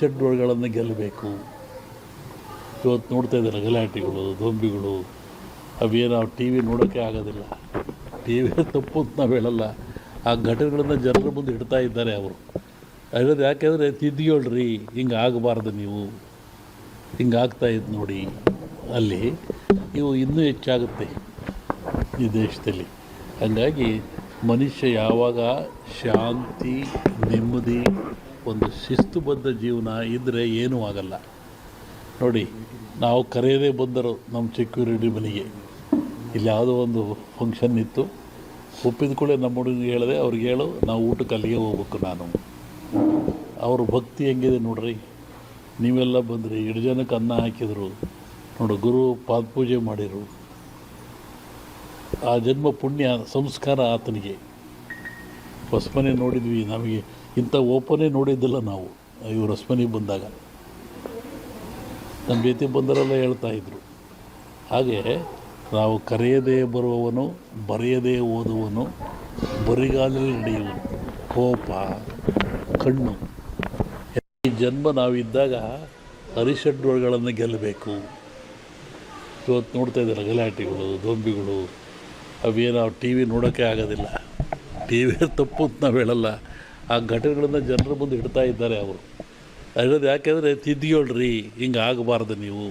ಷಡ್ಗಳನ್ನು ಗೆಲ್ಲಬೇಕು. ಇವತ್ತು ನೋಡ್ತಾ ಇದ್ದಾರೆ ಗಲಾಟೆಗಳು ದೊಂಬಿಗಳು ಅವೇನು ನಾವು ಟಿ ವಿ ನೋಡೋಕ್ಕೆ ಆಗೋದಿಲ್ಲ. ಟಿ ವಿ ತಪ್ಪು ಅಂತ ನಾವು ಹೇಳಲ್ಲ. ಆ ಘಟನೆಗಳನ್ನು ಜನರ ಮುಂದೆ ಇಡ್ತಾ ಇದ್ದಾರೆ ಅವರು. ಅಲ್ಲದೆ ಯಾಕೆಂದರೆ ತಿದ್ದಿಯೋಳ್ರಿ ಹಿಂಗೆ ಆಗಬಾರ್ದು ನೀವು. ಹಿಂಗೆ ಇದ್ದು ನೋಡಿ. ಅಲ್ಲಿ ಇವು ಇನ್ನೂ ಹೆಚ್ಚಾಗುತ್ತೆ ಈ ದೇಶದಲ್ಲಿ. ಹಾಗಾಗಿ ಮನುಷ್ಯ ಯಾವಾಗ ಶಾಂತಿ, ನೆಮ್ಮದಿ ಒಂದು ಶಿಸ್ತುಬದ್ಧ ಜೀವನ ಇದ್ದರೆ ಏನೂ ಆಗಲ್ಲ. ನೋಡಿ, ನಾವು ಕರೆಯದೇ ಬಂದರು ನಮ್ಮ ಸೆಕ್ಯೂರಿಟಿ ಮನೆಗೆ. ಇಲ್ಲಿ ಯಾವುದೋ ಒಂದು ಫಂಕ್ಷನ್ ಇತ್ತು. ಒಪ್ಪಿದ ಕೂಡ ನಮ್ಮ ಹುಡುಗಿಗೆ ಹೇಳಿದೆ, ಅವ್ರಿಗೆ ಹೇಳು, ನಾವು ಊಟಕ್ಕೆ ಅಲ್ಲಿಗೆ ಹೋಗ್ಬೇಕು ನಾನು. ಅವ್ರ, ಭಕ್ತಿ ಹೆಂಗಿದೆ ನೋಡ್ರಿ? ನೀವೆಲ್ಲ ಬಂದ್ರಿ, ಎರಡು ಜನಕ್ಕೆ ಅನ್ನ ಹಾಕಿದರು. ನೋಡು, ಗುರು ಪಾದಪೂಜೆ ಮಾಡಿದರು ಆ ಜನ್ಮ ಪುಣ್ಯ, ಸಂಸ್ಕಾರ ಆತನಿಗೆ. ಹೊಸ್ಮನೆ ನೋಡಿದ್ವಿ, ನಮಗೆ ಇಂಥ ಓಪನೇ ನೋಡಿದ್ದಿಲ್ಲ ನಾವು. ಇವರು ಹೊಸ್ಮನೆಗೆ ಬಂದಾಗ. ನಮ್ಮ ಜೊತೆ ಬಂದರೆಲ್ಲ ಹೇಳ್ತಾ ಇದ್ರು. ಹಾಗೆ ನಾವು ಕರೆಯದೇ ಬರುವವನು, ಬರೆಯದೇ ಓದುವನು, ಬರಿಗಾಲಲ್ಲಿ ನಡೆಯುವನು. ಕೋಪ, ಕಣ್ಣು, ಈ ಜನ್ಮ ನಾವಿದ್ದಾಗ ಹರಿಷಡ್ಗಳನ್ನು ಗೆಲ್ಲಬೇಕು. ಇವತ್ತು ನೋಡ್ತಾ ಇದ್ದಾರೆ ಗಲಾಟೆಗಳು ದೊಂಬಿಗಳು ಅವೇನು ಟಿ ವಿ ನೋಡೋಕ್ಕೆ ಆಗೋದಿಲ್ಲ. ಟಿ ವಿ ತಪ್ಪು ಅಂತ ನಾವು ಹೇಳಲ್ಲ. ಆ ಘಟನೆಗಳನ್ನು ಜನರ ಮುಂದೆ ಇಡ್ತಾ ಇದ್ದಾರೆ ಅವರು. ಹೇಳೋದು ಯಾಕೆಂದರೆ ತಿದ್ದಿಯೋಳ್ರಿ ಹಿಂಗೆ ಆಗಬಾರ್ದು ನೀವು.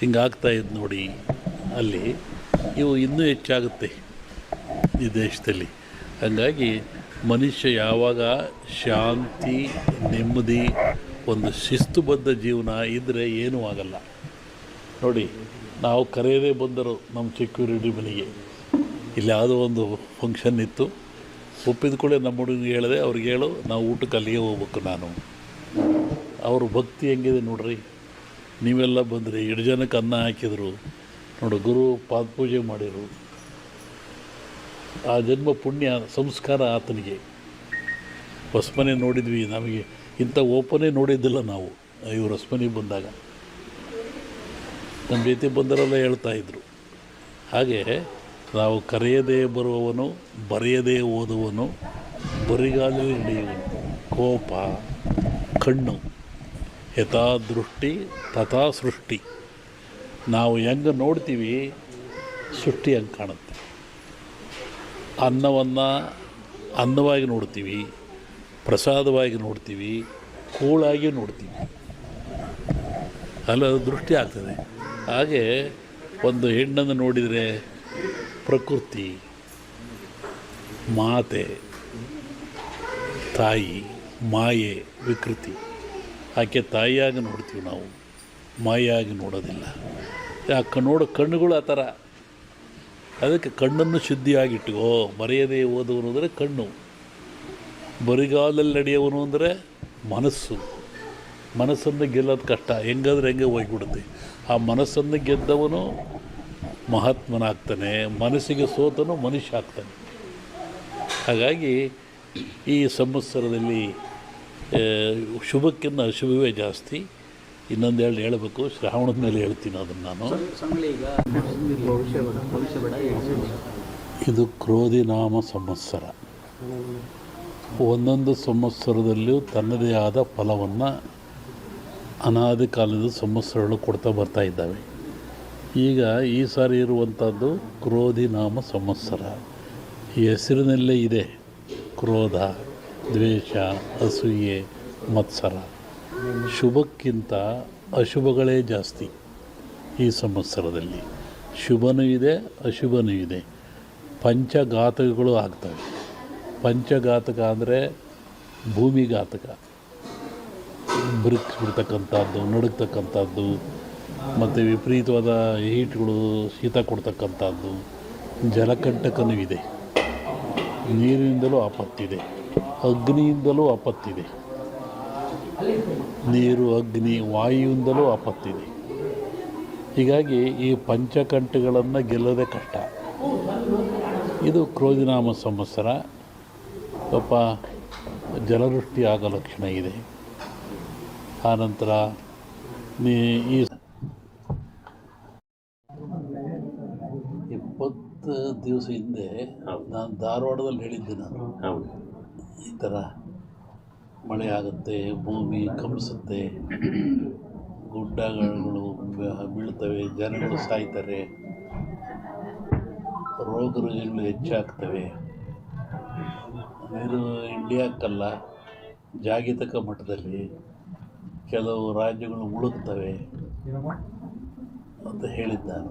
ಹಿಂಗೆ ಆಗ್ತಾ ಇದ್ದು ನೋಡಿ. ಅಲ್ಲಿ ಇವು ಇನ್ನೂ ಹೆಚ್ಚಾಗುತ್ತೆ ಈ ದೇಶದಲ್ಲಿ. ಹಾಗಾಗಿ ಮನುಷ್ಯ ಯಾವಾಗ ಶಾಂತಿ, ನೆಮ್ಮದಿ, ಒಂದು ಶಿಸ್ತುಬದ್ಧ ಜೀವನ ಇದ್ದರೆ ಏನೂ ಆಗಲ್ಲ. ನೋಡಿ, ನಾವು ಕರೆಯದೇ ಬಂದರು ನಮ್ಮ ಸೆಕ್ಯೂರಿಟಿ ಮನೆಗೆ. ಇಲ್ಲಿ ಯಾವುದೋ ಒಂದು ಫಂಕ್ಷನ್ ಇತ್ತು. ಒಪ್ಪಿದ ಕೂಡ ನಮ್ಮ ಹುಡುಗಿಗೆ ಹೇಳಿದೆ, ಅವ್ರಿಗೆ ಹೇಳು, ನಾವು ಊಟಕ್ಕೆ ಅಲ್ಲಿಗೆ ಹೋಗ್ಬೇಕು ನಾನು. ಅವ್ರ ಭಕ್ತಿ ಹೆಂಗಿದೆ ನೋಡ್ರಿ. ನೀವೆಲ್ಲ ಬಂದ್ರಿ, ಎರಡು ಜನಕ್ಕೆ ಅನ್ನ ಹಾಕಿದರು. ನೋಡು, ಗುರು ಪಾದಪೂಜೆ ಮಾಡಿದರು ಆ ಜನ್ಮ ಪುಣ್ಯ, ಸಂಸ್ಕಾರ ಆತನಿಗೆ. ಹೊಸ್ಮನೆ ನೋಡಿದ್ವಿ, ನಮಗೆ ಇಂಥ ಓಪನೇ ನೋಡಿದ್ದಿಲ್ಲ ನಾವು, ಇವರು ಹೊಸ್ಮನೆಗೆ ಬಂದಾಗ. ನಮ್ಮ ಜೊತೆ ಬಂದರೆಲ್ಲ ಹೇಳ್ತಾ ಇದ್ರು. ಹಾಗೆ ನಾವು ಕರೆಯದೇ ಬರುವವನು, ಬರೆಯದೇ ಓದುವನು ಬರಿಗಾಲಲ್ಲಿ ಹಿಡಿಯುವನು ಕೋಪ, ಕಣ್ಣು ಯಥಾ ದೃಷ್ಟಿ ತಥಾ ಸೃಷ್ಟಿ ನಾವು ಹೆಂಗೆ ನೋಡ್ತೀವಿ, ಸೃಷ್ಟಿ ಹಂಗೆ ಕಾಣುತ್ತೆ. ಅನ್ನವನ್ನು ಅನ್ನವಾಗಿ ನೋಡ್ತೀವಿ, ಪ್ರಸಾದವಾಗಿ ನೋಡ್ತೀವಿ, ಕೂಳಾಗಿ ನೋಡ್ತೀವಿ. ಅಲ್ಲ ದೃಷ್ಟಿ ಆಗ್ತದೆ. ಹಾಗೆ ಒಂದು ಹೆಣ್ಣನ್ನು ನೋಡಿದರೆ ಪ್ರಕೃತಿ, ಮಾತೆ, ತಾಯಿ, ಮಾಯೆ, ವಿಕೃತಿ. ಆಕೆ ತಾಯಿಯಾಗಿ ನೋಡ್ತೀವಿ ನಾವು ಮಾಯಾಗಿ ನೋಡೋದಿಲ್ಲ. ಆ ನೋಡೋ, ಕಣ್ಣುಗಳು ಆ ಥರ. ಅದಕ್ಕೆ ಕಣ್ಣನ್ನು ಶುದ್ಧಿಯಾಗಿಟ್ಟುಕೋ ಮರೆಯದೇ ಓದುವನು ಅಂದರೆ ಕಣ್ಣು. ಬರಿಗಾಲಲ್ಲಿ ನಡೆಯವನು ಅಂದರೆ ಮನಸ್ಸು. ಮನಸ್ಸನ್ನು ಗೆಲ್ಲೋದು ಕಷ್ಟ. ಹೆಂಗಾದ್ರೆ ಹೆಂಗೆ ಹೋಗ್ಬಿಡುತ್ತೆ. ಆ ಮನಸ್ಸನ್ನು ಗೆದ್ದವನು ಮಹಾತ್ಮನಾಗ್ತಾನೆ, ಮನಸ್ಸಿಗೆ ಸೋತನು ಮನುಷ್ಯ ಆಗ್ತಾನೆ ಹಾಗಾಗಿ ಈ ಸಂವತ್ಸರದಲ್ಲಿ ಶುಭಕ್ಕಿಂತ ಅಶುಭವೇ ಜಾಸ್ತಿ. ಇನ್ನೊಂದು ಎರಡು ಹೇಳಬೇಕು, ಶ್ರಾವಣದ ಮೇಲೆ ಹೇಳ್ತೀನಿ ಅದನ್ನು ನಾನು. ಇದು ಕ್ರೋಧಿ ನಾಮ ಸಂವತ್ಸರ. ಒಂದೊಂದು ಸಂವತ್ಸರದಲ್ಲಿಯೂ ತನ್ನದೇ ಆದ ಫಲವನ್ನು ಅನಾದಿ ಕಾಲದ ಸಂವತ್ಸರಗಳು ಕೊಡ್ತಾ ಬರ್ತಾ ಇದ್ದಾವೆ. ಈಗ ಈ ಸಾರಿ ಇರುವಂಥದ್ದು ಕ್ರೋಧಿ ನಾಮ ಸಂವತ್ಸರ. ಈ ಹೆಸರಿನಲ್ಲೇ ಇದೆ ಕ್ರೋಧ, ದ್ವೇಷ, ಅಸೂಯೆ, ಮತ್ಸರ. ಶುಭಕ್ಕಿಂತ ಅಶುಭಗಳೇ ಜಾಸ್ತಿ ಈ ಸಂವತ್ಸರದಲ್ಲಿ. ಶುಭನೂ ಇದೆ, ಅಶುಭನೂ ಇದೆ. ಪಂಚಘಾತಕಗಳು ಆಗ್ತವೆ. ಪಂಚಘಾತಕ ಅಂದರೆ ಭೂಮಿಘಾತಕ. ಬಿರುಕಿಸ್ಬಿಡ್ತಕ್ಕಂಥದ್ದು ನಡುಗ್ತಕ್ಕಂಥದ್ದು ಮತ್ತು ವಿಪರೀತವಾದ ಹೀಟ್ಗಳು ಶೀತ ಕೊಡ್ತಕ್ಕಂಥದ್ದು ಜಲಕಂಟಕನೂ ಇದೆ ನೀರಿನಿಂದಲೂ ಆಪತ್ತಿದೆ, ಅಗ್ನಿಯಿಂದಲೂ ಆಪತ್ತಿದೆ. ನೀರು, ಅಗ್ನಿ, ವಾಯುವಿಂದಲೂ ಆಪತ್ತಿದೆ. ಹೀಗಾಗಿ ಈ ಪಂಚಕಂಠಗಳನ್ನು ಗೆಲ್ಲೋದೇ ಕಷ್ಟ. ಇದು ಕ್ರೋಧಿನಾಮ ಸಂವತ್ಸರ. ಪಾಪ ಜಲವೃಷ್ಟಿ ಆಗೋ ಲಕ್ಷಣ ಇದೆ. ಆನಂತರ ಈ ಇಪ್ಪತ್ತು ದಿವಸ ಹಿಂದೆ ನಾನು ಧಾರವಾಡದಲ್ಲಿ ಹೇಳಿದ್ದೆ ನಾನು. ಹೌದು. ಈ ಥರ ಮಳೆ ಆಗುತ್ತೆ ಭೂಮಿ ಕಂಪಿಸುತ್ತೆ ಗುಡ್ಡಗಳು ಬೀಳ್ತವೆ ಜನಗಳು ಸಾಯ್ತಾರೆ ರೋಗ ರುಜಿನಗಳು ಹೆಚ್ಚಾಗ್ತವೆ. ನೀರು ಇಂಡಿಯಾಕ್ಕಲ್ಲ ಜಾಗತಿಕ ಮಟ್ಟದಲ್ಲಿ ಕೆಲವು ರಾಜ್ಯಗಳು ಮುಳುಗ್ತವೆ ಅಂತ ಹೇಳಿದ್ದಾನೆ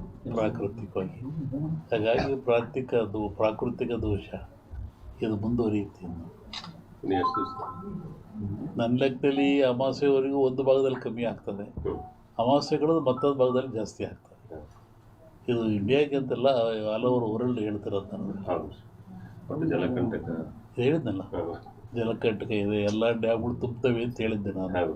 ಪ್ರಾಕೃತಿಕವಾಗಿ. ಹಾಗಾಗಿ ಪ್ರಾಕೃತಿಕ ದೋ ಪ್ರಾಕೃತಿಕ ದೋಷ. ಇದು ಮುಂದುವರಿಯುತ್ತೆ ನನ್ನ ಲೆಕ್ಕದಲ್ಲಿ ಅಮಾವಾಸ್ಯೆವರೆಗೂ ಒಂದು ಭಾಗದಲ್ಲಿ ಕಮ್ಮಿ ಆಗ್ತದೆ. ಅಮಾವಾಸ್ಯೆಗಳು ಮತ್ತೊಂದು ಭಾಗದಲ್ಲಿ ಜಾಸ್ತಿ ಆಗ್ತದೆ. ಇದು ಇಂಡಿಯಾಗೆ ಅಂತಲ್ಲ ಹಲವರು ವರ್ಲ್ಡ್ ಹೇಳ್ತಿರೋದು ನನಗೆ ಹೇಳಿದ್ನಲ್ಲ? ಜಲಕಂಟಕ ಇದೆ ಎಲ್ಲ ಡ್ಯಾಮ್ಗಳು ತುಂಬ್ತವೆ ಅಂತ ಹೇಳಿದ್ದೆ ನಾನು.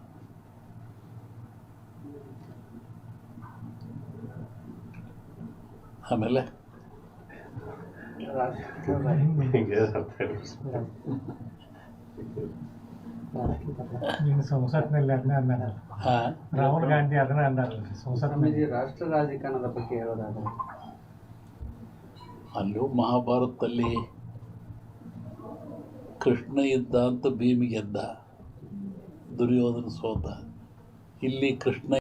ಆಮೇಲೆ? ಸಂಸತ್ನಲ್ಲಿ ಅದನ್ನ ರಾಹುಲ್ ಗಾಂಧಿ ಅದನ್ನ ಅಂದಾರ ಸಂಸತ್ನಲ್ಲಿ ರಾಷ್ಟ್ರ ರಾಜಕಾರಣದ ಬಗ್ಗೆ ಹೇಳೋದಾದ್ರೆ? ಅಲ್ಲೂ ಮಹಾಭಾರತದಲ್ಲಿ ಕೃಷ್ಣ ಇದ್ದ ಅಂತ ಭೀಮಿಗೆ ಗೆದ್ದ ದುರ್ಯೋಧನ ಸೋತ. ಇಲ್ಲಿ ಕೃಷ್ಣ